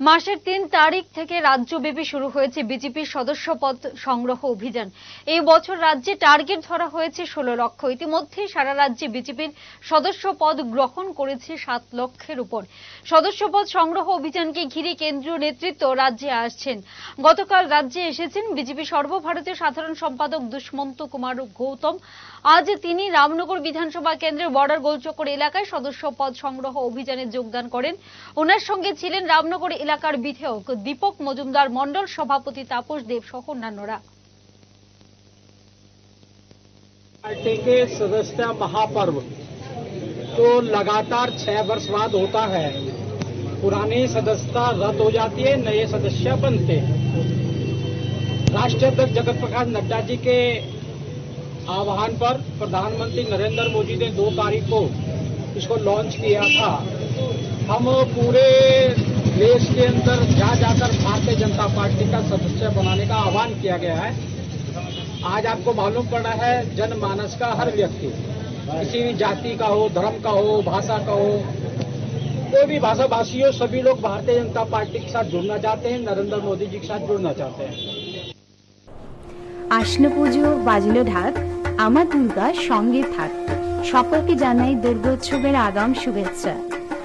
মাসের তিন তারিখ থেকে রাজ্যব্যাপী শুরু হয়েছে বিজেপির সদস্য পদ সংগ্রহ অভিযান। এই বছর রাজ্যে টার্গেট ধরা হয়েছে ষোলো লক্ষ। ইতিমধ্যে সারা রাজ্যে বিজেপির সদস্য পদ গ্রহণ করেছে সাত লক্ষের উপর। সদস্য পদ সংগ্রহ অভিযানকে ঘিরে কেন্দ্রীয় নেতৃত্ব রাজ্যে আসছেন। গতকাল রাজ্যে এসেছেন বিজেপি সর্বভারতীয় সাধারণ সম্পাদক দুষ্মন্ত কুমার গৌতম। আজ তিনি রামনগর বিধানসভা কেন্দ্রের বর্ডার গোলচক্কর এলাকায় সদস্য পদ সংগ্রহ অভিযানে যোগদান করেন। ওনার সঙ্গে ছিলেন রামনগর এলাকার বিধায়ক দীপক মজুমদার মণ্ডল সভাপতি তাপস দেব সহ অন্যান্যরা पार्टी के सदस्य महापर्व तो लगातार छह वर्ष बाद होता है पुरानी सदस्यता रद्द हो जाती है नए सदस्य बनते हैं राष्ट्रीय अध्यक्ष जगत प्रकाश नड्डा जी के आह्वान पर प्रधानमंत्री नरेंद्र मोदी ने दो तारीख को इसको लॉन्च किया था हम पूरे देश के अंदर जा जाकर भारतीय जनता पार्टी का सदस्य बनाने का आह्वान किया गया है आज आपको मालूम पड़ रहा है जनमानस का हर व्यक्ति किसी भी जाति का हो धर्म का हो भाषा का हो कोई भी भाषा भाषी हो सभी लोग भारतीय जनता पार्टी के साथ जुड़ना चाहते हैं नरेंद्र मोदी जी के साथ जुड़ना चाहते हैं আসন্ন পুজো বাজলো ঢাক আমার দুর্গা সঙ্গে থাক সকলকে জানাই দুর্গোৎসবের আগাম শুভেচ্ছা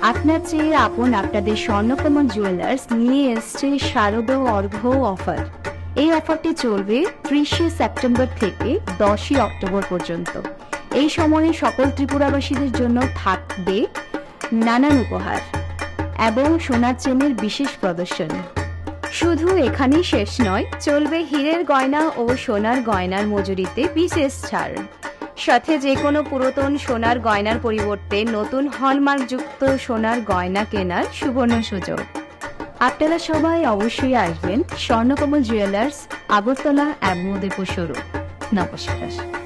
আপনার চেয়ে আপন আপনাদের স্বর্ণকমল জুয়েলার্স নিয়ে এসছে শারদ অর্ঘ্য অফার এই অফারটি চলবে ত্রিশে সেপ্টেম্বর থেকে দশই অক্টোবর পর্যন্ত। এই সময়ে সকল ত্রিপুরাবাসীদের জন্য থাকবে নানান উপহার এবং সোনার চেনের বিশেষ প্রদর্শনী। শুধু এখানেই শেষ নয়, চলবে হীরের গয়না ও সোনার গয়নার মজুরিতে বিশেষ ছাড়। সাথে যে কোনো পুরাতন সোনার গয়নার পরিবর্তে নতুন হলমার্ক যুক্ত সোনার গয়না কেনার সুবর্ণ সুযোগ। আপনারা সবাই অবশ্যই আসবেন স্বর্ণকমল জুয়েলার্স আগরতলা এবং উদয়পুর নমস্কার।